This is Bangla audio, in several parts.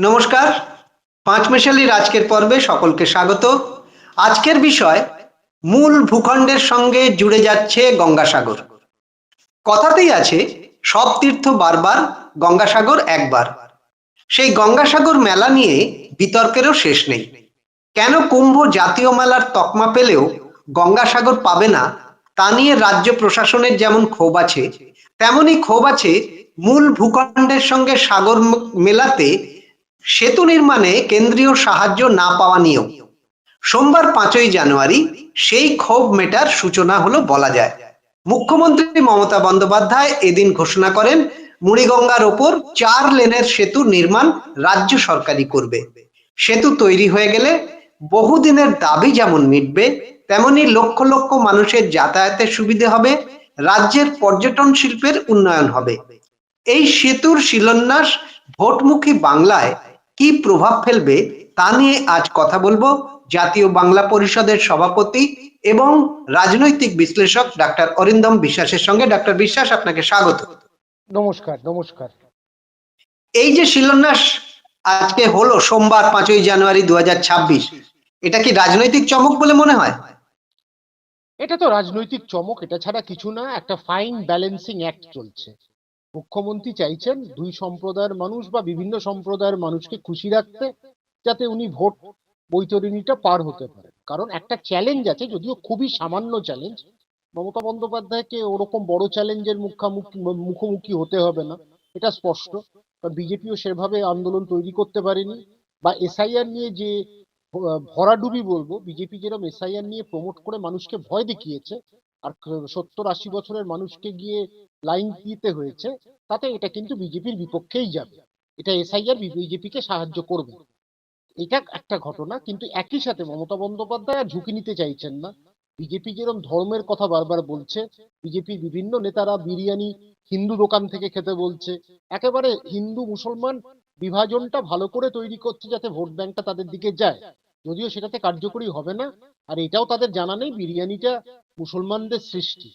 নমস্কার। পাঁচ পাঁচমেশালির আজকের পর্বে সকলকে স্বাগত। আজকের বিষয়, মূল ভূখণ্ডের সঙ্গে জুড়ে যাচ্ছে গঙ্গাসাগর। কথাতেই আছে, সব তীর্থ বারবার গঙ্গাসাগর একবার। সেই গঙ্গাসাগর মেলা নিয়ে বিতর্কেরও শেষ নেই। কেন কুম্ভ জাতীয় মেলার তকমা পেলেও গঙ্গাসাগর পাবে না, তা নিয়ে রাজ্য প্রশাসনের যেমন ক্ষোভ আছে, তেমনই ক্ষোভ আছে মূল ভূখণ্ডের সঙ্গে সাগর মেলাতে সেতু নির্মাণে কেন্দ্রীয় সাহায্য না পাওয়া নিয়েও। সোমবার পাঁচই জানুয়ারি সেই ক্ষোভ মেটার সূচনা হলো বলা যায়। মুখ্যমন্ত্রী মমতা বন্দ্যোপাধ্যায় এদিন ঘোষণা করেন, মুড়িগঙ্গার ওপর চার লেনের সেতু নির্মাণ রাজ্য সরকারই করবে। সেতু তৈরি হয়ে গেলে বহুদিনের দাবি যেমন মিটবে, তেমনি লক্ষ লক্ষ মানুষের যাতায়াতের সুবিধে হবে, রাজ্যের পর্যটন শিল্পের উন্নয়ন হবে। এই সেতুর শিলান্যাস ভোটমুখী বাংলায় কি প্রভাব ফেলবে তা নিয়ে আজ কথা বলব জাতীয় বাংলা পরিষদের সভাপতি এবং রাজনৈতিক বিশ্লেষক ডাক্তার অরিন্দম বিশ্বাসের সঙ্গে ডাক্তার বিশ্বাস আপনাকে স্বাগত। নমস্কার নমস্কার। এই যে শিলান্যাস আজকে হলো সোমবার পাঁচই জানুয়ারি দু হাজার ছাব্বিশ এটা কি রাজনৈতিক চমক বলে মনে হয়? এটা তো রাজনৈতিক চমক এটা ছাড়া কিছু না একটা ফাইন ব্যালেন্সিং অ্যাক্ট চলছে। মুখ্যমন্ত্রী চাইছেন দুই সম্প্রদায়ের মানুষ বা বিভিন্ন সম্প্রদায়ের মানুষকে খুশি রাখতে যাতে উনি ভোট বৈতরণীটা পার হতে পারে কারণ একটা চ্যালেঞ্জ আছে, যদিও খুবই সামান্য চ্যালেঞ্জ মমতা বন্দ্যোপাধ্যায়কে ওরকম বড় চ্যালেঞ্জের মুখামুখি, মুখোমুখি হতে হবে না, এটা স্পষ্ট। কারণ বিজেপিও সেভাবে আন্দোলন তৈরি করতে পারেনি। বা এসআইআর নিয়ে যে ভরাডুবি বলব, বিজেপি যেরকম এসআইআর নিয়ে প্রমোট করে মানুষকে ভয় দেখিয়েছে আর সত্তর আশি বছরের মানুষকে গিয়ে লাইন দিতে হয়েছে, তাতে এটা কিন্তু বিজেপির বিপক্ষেই যাবে। এটা এসআইআর বিজেপিকে সাহায্য করবে। এটা একটা ঘটনা, কিন্তু একই সাথে মমতা বন্দ্যোপাধ্যায় আর ঝুঁকি নিতে চাইছেন না। বিজেপি যেরকম ধর্মের কথা বারবার বলছে, বিজেপির বিভিন্ন নেতারা বিরিয়ানি হিন্দু দোকান থেকে খেতে বলছে, একেবারে হিন্দু মুসলমান বিভাজনটা ভালো করে তৈরি করছে যাতে ভোট ব্যাংকটা তাদের দিকে যায়। যদিও সেটাতে কার্যকরী হবে না আর এটাও তাদের জানা নেই বিরিয়ানিটা মুসলমানদের সৃষ্টি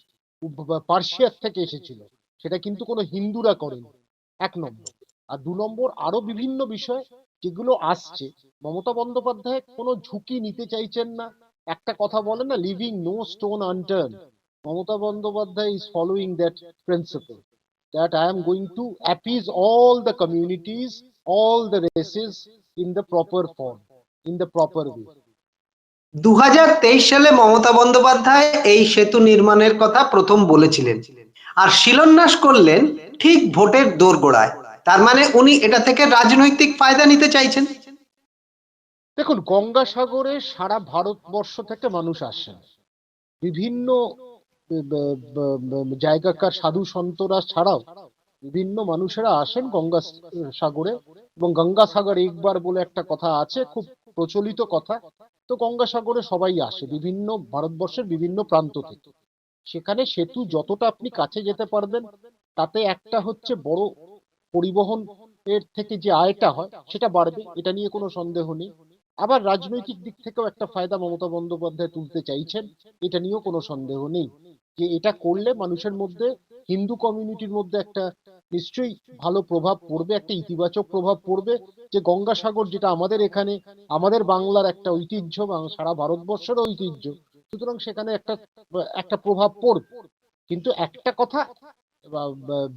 পার্সিয়ার থেকে এসেছিল সেটা কিন্তু কোনো হিন্দুরা করেনি। এক নম্বর। আর দু নম্বর আরও বিভিন্ন বিষয় যেগুলো আসছে মমতা বন্দ্যোপাধ্যায় কোনো ঝুঁকি নিতে চাইছেন না। একটা কথা বলে না living no stone unturned Mamata Bandyopadhyay is following that principle that I am going to appease all the communities, all the races in the proper form, in the proper way. দু হাজার তেইশ সালে মমতা বন্দ্যোপাধ্যায় এই সেতু নির্মাণের কথা প্রথম বলেছিলেন। আর শিলান্যাস করলেন ঠিক ভোটের দোরগোড়ায়। তার মানে উনি এটা থেকে রাজনৈতিক ফায়দা নিতে চাইছেন। দেখুন গঙ্গাসাগরে সারা ভারতবর্ষ থেকে মানুষ আসেন। বিভিন্ন জায়গাকার সাধু সন্তরা ছাড়াও বিভিন্ন মানুষেরা আসেন গঙ্গা সাগরে। এবং গঙ্গাসাগর একবার বলে একটা কথা আছে খুব প্রচলিত কথা, তো গঙ্গাসাগরে সবাই আসে, বিভিন্ন ভারতবর্ষের বিভিন্ন প্রান্ত থেকে। সেখানে সেতু যতটা আপনি কাছে যেতে পারবেন, তাতে একটা হচ্ছে বড় পরিবহন এর থেকে যে আয়টা হয়, সেটা বাড়বে, এটা নিয়ে কোনো সন্দেহ নেই। আবার রাজনৈতিক দিক থেকেও একটা ফায়দা মমতা বন্দ্যোপাধ্যায় তুলতে চাইছেন, এটা নিয়েও কোনো সন্দেহ নেই। যে এটা করলে মানুষের মধ্যে হিন্দু কমিউনিটির মধ্যে একটা নিশ্চয়ই ভালো প্রভাব পড়বে, একটা ইতিবাচক প্রভাব পড়বে। যে গঙ্গাসাগর যেটা আমাদের এখানে, আমাদের বাংলার একটা ঐতিহ্য সারা ভারতবর্ষের ঐতিহ্য, সুতরাং সেখানে একটা একটা প্রভাব পড়বে। কিন্তু একটা কথা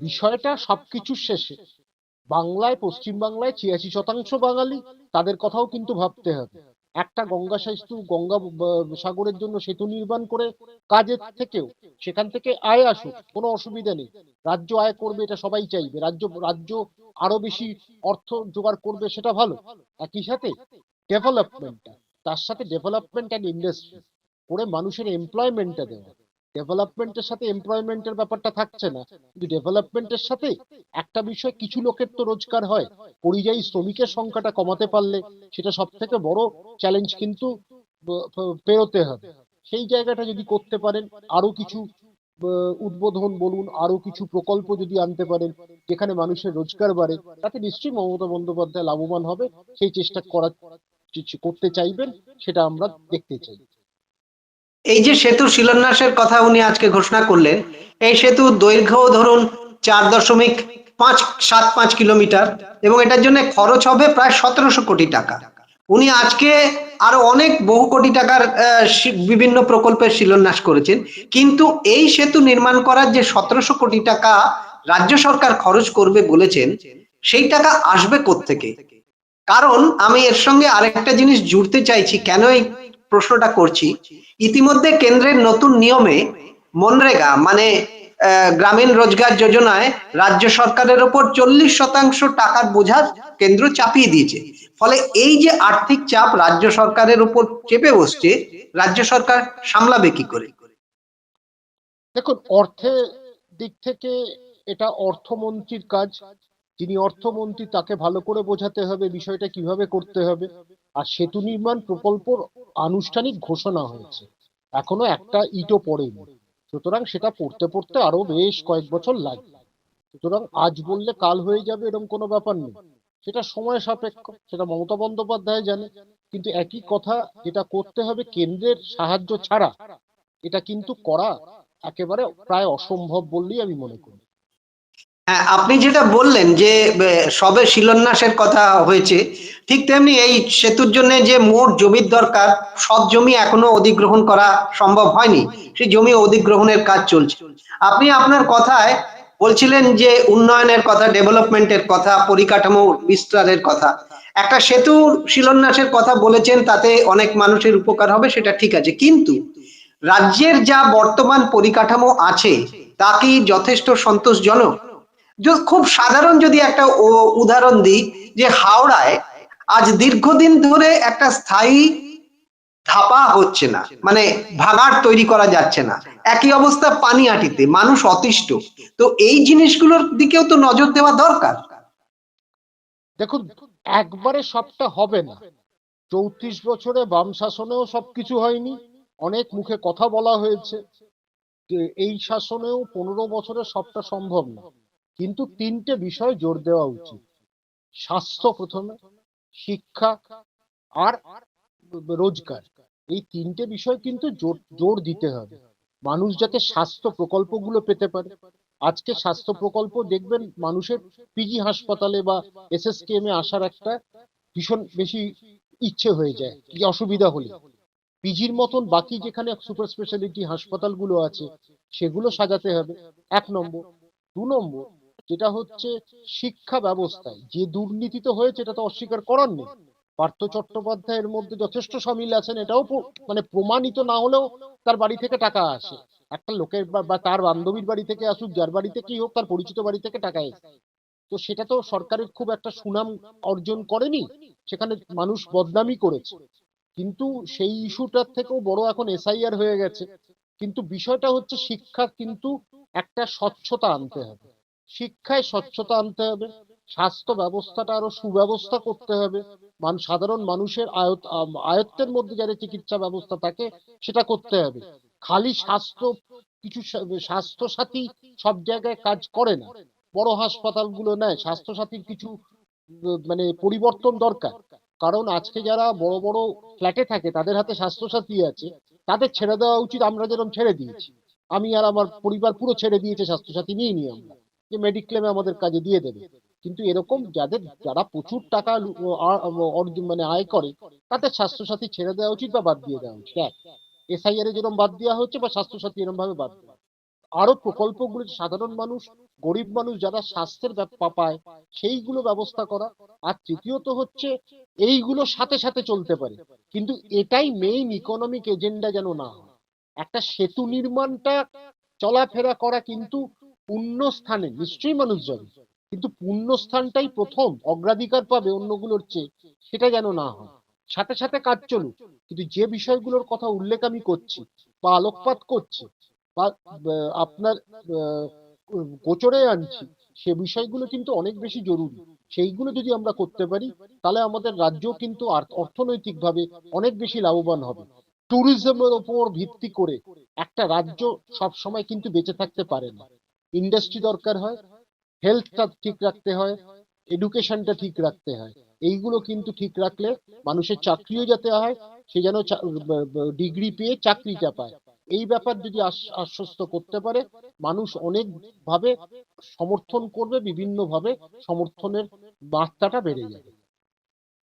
বিষয়টা সবকিছুর শেষে, বাংলায় পশ্চিম বাংলায় ছিয়াশি শতাংশ বাঙালি, তাদের কথাও কিন্তু ভাবতে হবে। একটা গঙ্গা সেতু, গঙ্গা সাগরের জন্য সেতু নির্মাণ করে কাজের থেকেও সেখান থেকে আয় আসুক, কোনো অসুবিধা নেই। রাজ্য আয় করবে এটা সবাই চাইবে, রাজ্য রাজ্য আরও বেশি অর্থ জোগাড় করবে সেটা ভালো। একই সাথে ডেভেলপমেন্টটা তার সাথে ডেভেলপমেন্ট অ্যান্ড ইন্ডাস্ট্রি করে মানুষের এমপ্লয়মেন্টটা দেওয়া। ডেভেলপমেন্টের সাথে এমপ্লয়মেন্টের ব্যাপারটা থাকছে না। কিন্তু ডেভেলপমেন্টের সাথে একটা বিষয় কিছু লোকের তো রোজগার হয়। পরিযায়ী শ্রমিকের সংখ্যাটা কমাতে পারলে সেটা সব থেকে বড় চ্যালেঞ্জ কিন্তু পেরোতে হবে। সেই জায়গাটা যদি করতে পারেন আরও কিছু উদ্বোধন বলুন আরও কিছু প্রকল্প যদি আনতে পারেন, যেখানে মানুষের রোজগার বাড়ে, তাতে নিশ্চয়ই মমতা বন্দ্যোপাধ্যায় লাভবান হবে। সেই চেষ্টা করা করতে চাইবেন, সেটা আমরা দেখতে চাই। এই যে সেতু শিলান্যাসের কথা উনি আজকে ঘোষণা করলেন, এই সেতু দৈর্ঘ্য ধরুন চার দশমিক পাঁচ, সাত পাঁচ কিলোমিটার এবং এটার জন্য খরচ হবে প্রায় সতেরোশো কোটি টাকা। উনি আজকে আরও অনেক বহু কোটি টাকার বিভিন্ন প্রকল্পের শিলান্যাস করেছেন। কিন্তু এই সেতু নির্মাণ করার যে সতেরোশো কোটি টাকা রাজ্য সরকার খরচ করবে বলেছেন, সেই টাকা আসবে থেকে কারণ আমি এর সঙ্গে আরেকটা জিনিস জুড়তে চাইছি, কেন এই প্রশ্নটা করছি। ইতিমধ্যে কেন্দ্রের নতুন নিয়মে মনরেগা মানে গ্রামীণ রোজগার যোজনায় রাজ্য সরকারের ওপর চল্লিশ শতাংশ টাকার বোঝা কেন্দ্র চাপিয়ে দিয়েছে। ফলে এই যে আর্থিক চাপ রাজ্য সরকারের উপর চেপে বসছে, রাজ্য সরকার সামলাবে কি করে? দেখুন, অর্থের দিক থেকে এটা অর্থমন্ত্রীর কাজ। যিনি অর্থমন্ত্রী তাকে ভালো করে বোঝাতে হবে, বিষয়টা কীভাবে করতে হবে। আর সেতু নির্মাণ প্রকল্পর আনুষ্ঠানিক ঘোষণা হয়েছে। এখনও একটা ইটও পড়েনি। সুতরাং সেটা পড়তে পড়তে আরও বেশ কয়েক বছর লাগবে। সুতরাং আজ বললে কাল হয়ে যাবে এরকম কোনো ব্যাপার নেই। সেটা সময় সাপেক্ষ, সেটা মমতা বন্দ্যোপাধ্যায় জানে। কিন্তু একই কথা যেটা করতে হবে কেন্দ্রের সাহায্য ছাড়া, এটা কিন্তু করা একেবারে প্রায় অসম্ভব বললেই আমি মনে করি। হ্যাঁ আপনি যেটা বললেন যে সবে শিলান্যাসের কথা হয়েছে, ঠিক তেমনি এই সেতুর জন্য যে মোট জমির দরকার, সব জমি এখনও অধিগ্রহণ করা সম্ভব হয়নি, সেই জমি অধিগ্রহণের কাজ চলছে। আপনি আপনার কথায় বলছিলেন যে, উন্নয়নের কথা, ডেভেলপমেন্টের কথা, পরিকাঠামো বিস্তারের কথা। একটা সেতুর শিলান্যাসের কথা বলেছেন, তাতে অনেক মানুষের উপকার হবে, সেটা ঠিক আছে। কিন্তু রাজ্যের যা বর্তমান পরিকাঠামো আছে, তা কি যথেষ্ট সন্তোষজনক? খুব সাধারণ যদি একটা উদাহরণ দিই যে হাওড়ায় আজ দীর্ঘদিন ধরে একটা স্থায়ী ধাপা হচ্ছে না মানে ভাগাড় তৈরি করা যাচ্ছে না। একই অবস্থা পানিহাটিতে, মানুষ অতিষ্ঠ। তো এই জিনিসগুলোর দিকেও তো নজর দেওয়া দরকার। দেখুন, একবারে সবটা হবে না। চৌত্রিশ বছরে বাম শাসনেও সবকিছু হয়নি, অনেক মুখে কথা বলা হয়েছে যে এই শাসনেও পনেরো বছরে সবটা সম্ভব না। কিন্তু তিনটে বিষয় জোর দেওয়া উচিত। স্বাস্থ্য প্রথমে, শিক্ষা আর রোজগার। এই তিনটে বিষয় কিন্তু জোর দিতে হবে। মানুষ যাতে স্বাস্থ্য প্রকল্পগুলো পেতে পারে। আজকে স্বাস্থ্য প্রকল্প দেখবেন মানুষের পিজি হাসপাতালে বা এসএসকেএম এ আসার একটা ভীষণ বেশি ইচ্ছে হয়ে যায়, কি অসুবিধা হলে। পিজির মতন বাকি যেখানে সুপার স্পেশালিটি হাসপাতালগুলো আছে, সেগুলো সাজাতে হবে। এক নম্বর। দু নম্বর যেটা হচ্ছে শিক্ষা ব্যবস্থায়। যে দুর্নীতি তো হয়েছে, এটা তো অস্বীকার করার নেই। পার্থ চট্টোপাধ্যায়ের মধ্যে যথেষ্ট সামিল আছেন, এটাও মানে প্রমাণিত না হলেও তার বাড়ি থেকে টাকা আসে। একটা লোকের বা- তার বান্ধবীর বাড়ি থেকে আসুক, যার বাড়ি থেকেই হোক, তার পরিচিত বাড়ি থেকে টাকা এসে। তো সেটা তো সরকারের খুব একটা সুনাম অর্জন করেনি, সেখানে মানুষ বদনামি করেছে। কিন্তু সেই ইস্যুটার থেকেও বড় এখন এসআইআর হয়ে গেছে। কিন্তু বিষয়টা হচ্ছে শিক্ষা কিন্তু একটা স্বচ্ছতা আনতে হবে। শিক্ষায় স্বচ্ছতা আনতে হবে, স্বাস্থ্য ব্যবস্থাটা আরও সুব্যবস্থা করতে হবে। মান, সাধারণ মানুষের আয়ত আয়ত্তের মধ্যে যাতে চিকিৎসা ব্যবস্থা থাকে, সেটা করতে হবে। খালি স্বাস্থ্য, কিছু স্বাস্থ্য সাথী সব জায়গায় কাজ করে না। বড় হাসপাতালগুলো নেয় স্বাস্থ্য সাথীর কিছু মানে পরিবর্তন দরকার। কারণ আজকে যারা বড় বড় ফ্ল্যাটে থাকে, তাদের হাতে স্বাস্থ্য সাথী আছে, তাদের ছেড়ে দেওয়া উচিত আমরা যেরকম ছেড়ে দিয়েছি। আমি আর আমার পরিবার পুরো ছেড়ে দিয়েছে স্বাস্থ্য সাথী নিয়ে নিই আমরা। যে মেডিক্লেমে আমাদের কাজে দিয়ে দেবে। কিন্তু এরকম যাদের, যারা প্রচুর টাকা মানে আয় করে তাদের স্বাস্থ্যসাথী ছেড়ে দেওয়া উচিত বা বাদ দিয়ে দেওয়া উচিত। এক এসআইআর এ যেরকম বাদ দেওয়া হচ্ছে বা স্বাস্থ্যসাথী এরকম ভাবে বাদ দেওয়া। আরও প্রকল্পগুলো সাধারণ মানুষ, গরিব মানুষ যারা স্বাস্থ্যের পায়, সেইগুলো ব্যবস্থা করা। আর তৃতীয়ত হচ্ছে, এইগুলো সাথে সাথে চলতে পারে। কিন্তু এটাই মেইন ইকোনমিক এজেন্ডা যেন না হয়। একটা সেতু নির্মাণটা চলাফেরা করা কিন্তু পুণ্য স্থানে নিশ্চয়ই মানুষ যাবে, কিন্তু পুণ্যস্থানটাই প্রথম অগ্রাধিকার পাবে অন্যগুলোর চেয়ে, সেটা যেন না হয়। সাথে সাথে কাজ চলুক, কিন্তু যে বিষয়গুলোর কথা উল্লেখ আমি করছি, বা আলোকপাত করছি, বা আপনার গোচরে আনছি, সে বিষয়গুলো কিন্তু অনেক বেশি জরুরি। সেইগুলো যদি আমরা করতে পারি, তাহলে আমাদের রাজ্য কিন্তু অর্থনৈতিকভাবে অনেক বেশি লাভবান হবে। ট্যুরিজমের ওপর ভিত্তি করে একটা রাজ্য সব সময় কিন্তু বেঁচে থাকতে পারে না। ইন্ডাস্ট্রি দরকার হয় হেলথটা ঠিক রাখতে হয় এডুকেশনটা ঠিক রাখতে হয়। এইগুলো কিন্তু ঠিক রাখলে মানুষের চাকরিও যাতে হয়, সে যেন ডিগ্রি পেয়ে চাকরিটা পায়। এই ব্যাপার যদি আশ্বস্ত করতে পারে, মানুষ অনেক ভাবে সমর্থন করবে বিভিন্ন ভাবে সমর্থনের মাত্রাটা বেড়ে যাবে।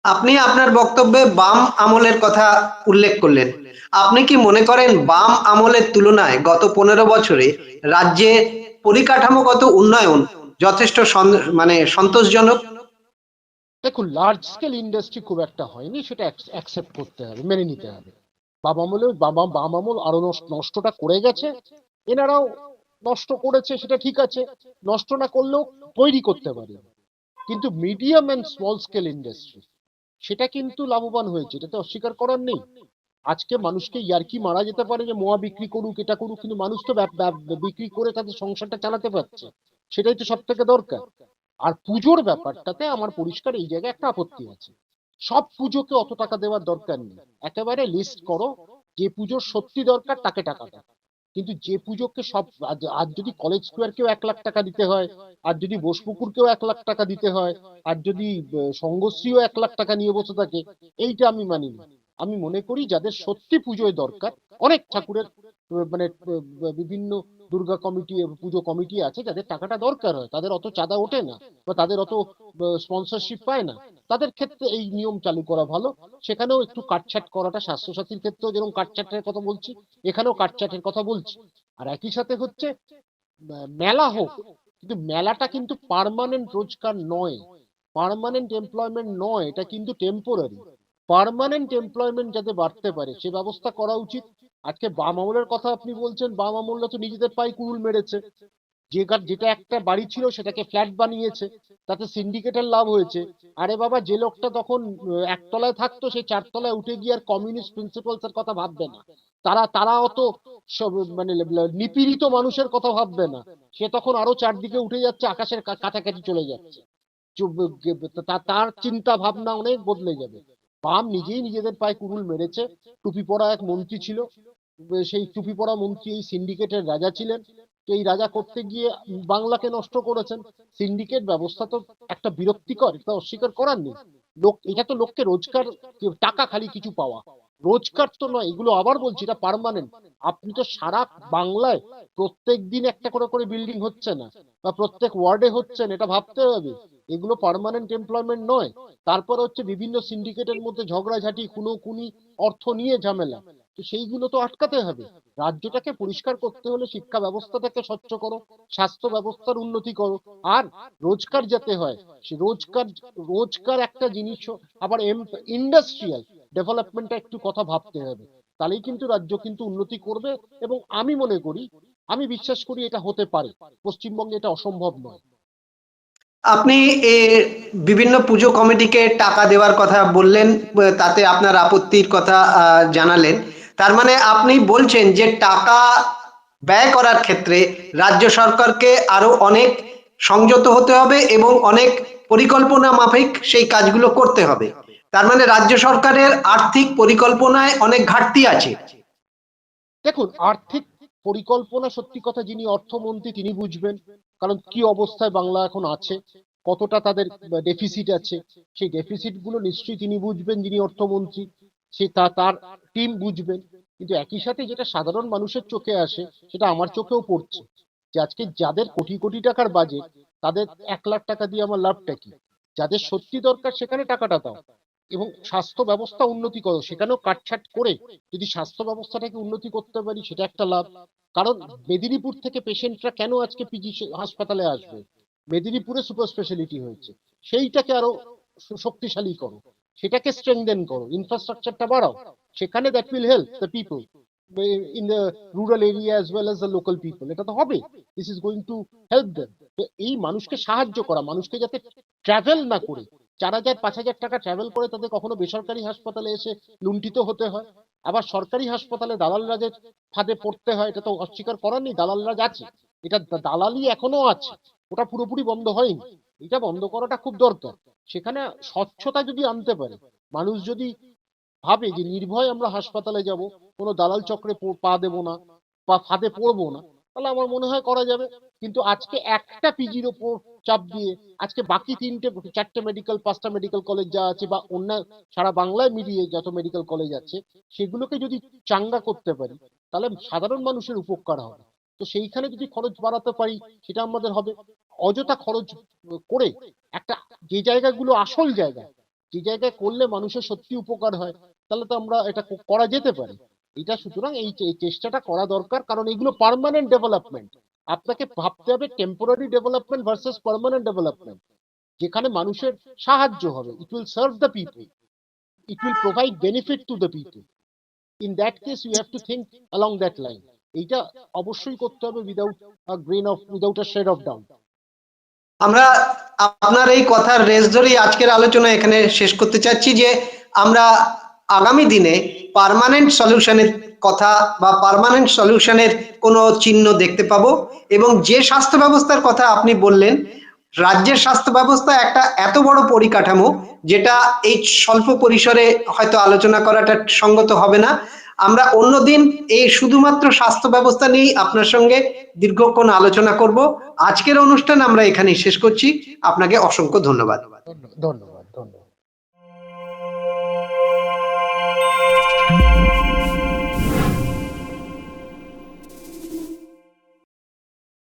আপনি আপনার বক্তব্যে বাম আমলের কথা উল্লেখ করলেন। আপনি কি মনে করেন বাম আমলের তুলনায় গত পনেরো বছরে রাজ্যে পরিকাঠামোগত উন্নয়ন যথেষ্ট মানে সন্তোষজনক? দেখুন লার্জ স্কেল ইন্ডাস্ট্রি খুব একটা হয়নি, সেটা অ্যাকসেপ্ট করতে হবে, মেনে নিতে হবে। বাম আমলে বাবা বাম আমল আরও নষ্ট- নষ্টটা করে গেছে, এনারাও নষ্ট করেছে, সেটা ঠিক আছে, নষ্ট না করলেও তৈরি করতে পারে কিন্তু medium and small scale industry সেটা কিন্তু লাভবান হয়েছে, এটা তো অস্বীকার করার নেই। আজকে মানুষকে ইয়ারকি মারা যেতে পারে যে মোয়া বিক্রি করুক, এটা করুক, কিন্তু মানুষ তো বিক্রি করে তাদের সংসারটা চালাতে পারছে, সেটাই তো সব থেকে দরকার। আর পুজোর ব্যাপারটাতে আমার পরিষ্কার এই জায়গায় একটা আপত্তি আছে। সব পুজোকে অত টাকা দেওয়ার দরকার নেই। একেবারে লিস্ট করো, যে পুজোর সত্যি দরকার তাকে টাকা দাও। কিন্তু যে পুজোকে সব, আজ যদি কলেজ স্কোয়ারকেও এক লাখ টাকা দিতে হয়, আর যদি বোসপুকুরকেও এক লাখ টাকা দিতে হয়, আর যদি সঙ্গশ্রীও এক লাখ টাকা নিয়ে বসে থাকে, এইটা আমি মানি আমি মনে করি যাদের সত্যি পুজোয় দরকার, অনেক ঠাকুরের মানে বিভিন্ন দুর্গা কমিটি পুজো কমিটি আছে, যাদের টাকাটা দরকার হয়, তাদের অত চাঁদা ওঠে না বা তাদের অত স্পন্সরশিপ পায় না। তাদের ক্ষেত্রে এই নিয়ম চালু করা ভালো। সেখানেও একটু কাটছাট করাটা স্বাস্থ্যসাথীর ক্ষেত্রেও যেরকম কাটছাটের কথা বলছি, এখানেও কাটছাটের কথা বলছি। আর একই সাথে হচ্ছে মেলা হোক, কিন্তু মেলাটা কিন্তু পার্মানেন্ট রোজগার নয়। পার্মানেন্ট এমপ্লয়মেন্ট নয়, এটা কিন্তু টেম্পোরারি পার্মানেন্ট এমপ্লয়মেন্ট যাতে বাড়তে পারে, সে ব্যবস্থা করা উচিত। আজকে বাম আমলের কথা আপনি বলছেন বাম আমলরা তো নিজেদের পায়ে কুড়ুল মেরেছে। যে যেটা একটা বাড়ি ছিল, সেটাকে ফ্ল্যাট বানিয়েছে, তাতে সিন্ডিকেটের লাভ হয়েছে। আরে বাবা, যে লোকটা তখন একতলায় থাকতো সেই চারতলায় উঠে গিয়ে আর কমিউনিস্ট প্রিন্সিপালস এর কথা ভাববে না। তারা তারা অত সব মানে নিপীড়িত মানুষের কথা ভাববে না। সে তখন আরও চারদিকে উঠে যাচ্ছে, আকাশের কাছাকাছি চলে যাচ্ছে। তার চিন্তা ভাবনা অনেক বদলে যাবে। বাম নিজেই নিজেদের পায়ে কুড়ুল মেরেছে। টুপি পরা এক মন্ত্রী ছিল। সেই টুপি পরা মন্ত্রী এই সিন্ডিকেটের রাজা ছিলেন। এই রাজা করতে গিয়ে বাংলাকে নষ্ট করেছেন। সিন্ডিকেট ব্যবস্থা তো একটা বিরক্তিকর, এটা অস্বীকার করার নেই। লোক, এটা তো লোককে রোজগার, টাকা খালি কিছু পাওয়া। রোজগার তো নয়, এগুলো আবার বলছি, এটা পার্মানেন্ট আপনি তো সারা বাংলায় প্রত্যেক দিন একটা করে করে বিল্ডিং হচ্ছে না, বা প্রত্যেক ওয়ার্ডে হচ্ছে এটা ভাবতে হবে। এগুলো পার্মানেন্ট এমপ্লয়মেন্ট নয়। তারপর হচ্ছে বিভিন্ন সিন্ডিকেটের মধ্যে ঝগড়াঝাটি খুনো কুনি অর্থ নিয়ে ঝামেলা। তো সেইগুলো তো আটকাতে হবে। রাজ্যটাকে পরিষ্কার করতে হলে শিক্ষা ব্যবস্থাটাকে স্বচ্ছ করো, স্বাস্থ্য ব্যবস্থার উন্নতি করো। আর রোজগার যাতে হয়, সে রোজগার রোজগার একটা জিনিস, আবার ইন্ডাস্ট্রিয়াল। ডেভেলপমেন্টটা একটু কথা ভাবতে হবে। তাহলেই কিন্তু রাজ্য কিন্তু উন্নতি করবে এবং আমি মনে করি, আমি বিশ্বাস করি এটা হতে পারে। পশ্চিমবঙ্গে এটা অসম্ভব নয়। আপনি বিভিন্ন পুজো কমিটিকে টাকা দেওয়ার কথা বললেন, তাতে আপনার আপত্তির কথা জানালেন। তার মানে আপনি বলছেন যে টাকা ব্যয় করার ক্ষেত্রে রাজ্য সরকারকে আরও অনেক সংযত হতে হবে এবং অনেক পরিকল্পনা মাফিক সেই কাজগুলো করতে হবে। তার মানে রাজ্য সরকারের আর্থিক পরিকল্পনায় অনেক ঘাটতি আছে। দেখুন, আর্থিক পরিকল্পনা সত্যি কথা যিনি অর্থমন্ত্রী তিনি বুঝবেন, কারণ কি অবস্থায় বাংলা এখন আছে, কতটা তাদের ডেফিসিট আছে, সেই ডেফিসিটগুলো নিশ্চয়ই তিনি বুঝবেন, যিনি অর্থমন্ত্রী, সে তা, তার টিম বুঝবেন। কিন্তু একই সাথে যেটা সাধারণ মানুষের চোখে আসে, সেটা আমার চোখেও পড়ছে, যে আজকে যাদের কোটি কোটি টাকার বাজেট তাদের এক লাখ টাকা দিয়ে আমার লাভটা কি? যাদের সত্যি দরকার সেখানে টাকাটা দাও। এবং স্বাস্থ্য ব্যবস্থা উন্নতি করো, সেখানেও কাটছাট করে যদি স্বাস্থ্য ব্যবস্থাটাকে উন্নতি করতে পারি, সেটা একটা লাভ। কারণ মেদিনীপুর থেকে পেশেন্টরা কেন আজকে পিজি হাসপাতালে আসবে? মেদিনীপুরে সুপার স্পেশালিটি হয়েছে। সেইটাকে আরও শক্তিশালী করো, সেটাকে স্ট্রেংদেন করো ইনফ্রাস্ট্রাকচারটা বাড়াও। সেখানে that will help the people in the rural area as well as the local people এটা তো হবে। This is going to help them তো এই মানুষকে সাহায্য করা, মানুষকে যাতে ট্রাভেল না করে চার হাজার, পাঁচ হাজার টাকা ট্রাভেল করে তাদের কখনো বেসরকারি হাসপাতালে এসে লুণ্ঠিত হতে হয়। আবার সরকারি হাসপাতালে দালাল রাজের ফাঁদে পড়তে হয়, এটা তো অস্বীকার করার নেই, দালাল রাজ আছে। এটা দালালি এখনও আছে, ওটা পুরোপুরি বন্ধ হয়নি। এটা বন্ধ করাটা খুব দরকার। সেখানে স্বচ্ছতা যদি আনতে পারে, মানুষ যদি ভাবে যে নির্ভয় আমরা হাসপাতালে যাব, কোনো দালাল চক্রে পা দেবো না, বা ফাঁদে পড়ব না তাহলে আমার মনে হয় করা যাবে। কিন্তু আজকে একটা পিজির ওপর চাপ দিয়ে আজকে বাকি তিনটে, চারটে মেডিকেল পাঁচটা মেডিকেল কলেজ যা আছে বা অন্য সারা বাংলায় মিলিয়ে যত মেডিকেল কলেজ আছে, সেগুলোকে যদি চাঙ্গা করতে পারি, তাহলে সাধারণ মানুষের উপকার হবে। তো সেইখানে যদি খরচ বাড়াতে পারি, সেটা আমাদের হবে। অযথা খরচ করে একটা যে জায়গাগুলো আসল জায়গা, যে জায়গায় করলে মানুষের সত্যি উপকার হয়, তাহলে তো আমরা এটা করা যেতে পারে। এটা সুতরাং এই চেষ্টাটা করা দরকার, কারণ এগুলো পার্মানেন্ট ডেভেলপমেন্ট আপনাকে ভাবতে হবে temporary development versus permanent development যেখানে মানুষের সাহায্য হবে। It will serve the people it will provide benefit to the people in that case you have to think along that line এইটা অবশ্যই করতে হবে without grain of without a shade of doubt আমরা আপনার এই কথার রেস ধরেই আজকের আলোচনা এখানে শেষ করতে চাচ্ছি যে আমরা আগামী দিনে পার্মানেন্ট সলিউশনের কথা বা পার্মানেন্ট সলিউশনের কোনো চিহ্ন দেখতে পাবো এবং যে স্বাস্থ্য ব্যবস্থার কথা আপনি বললেন, রাজ্যের স্বাস্থ্য ব্যবস্থা একটা এত বড় পরিকাঠামো যেটা এই স্বল্প পরিসরে হয়তো আলোচনা করাটা সঙ্গত হবে না। আমরা অন্যদিন এই শুধুমাত্র স্বাস্থ্য ব্যবস্থা নিয়েই আপনার সঙ্গে দীর্ঘক্ষণ আলোচনা করব। আজকের অনুষ্ঠান আমরা এখানেই শেষ করছি। আপনাকে অসংখ্য ধন্যবাদ। ধন্যবাদ। Música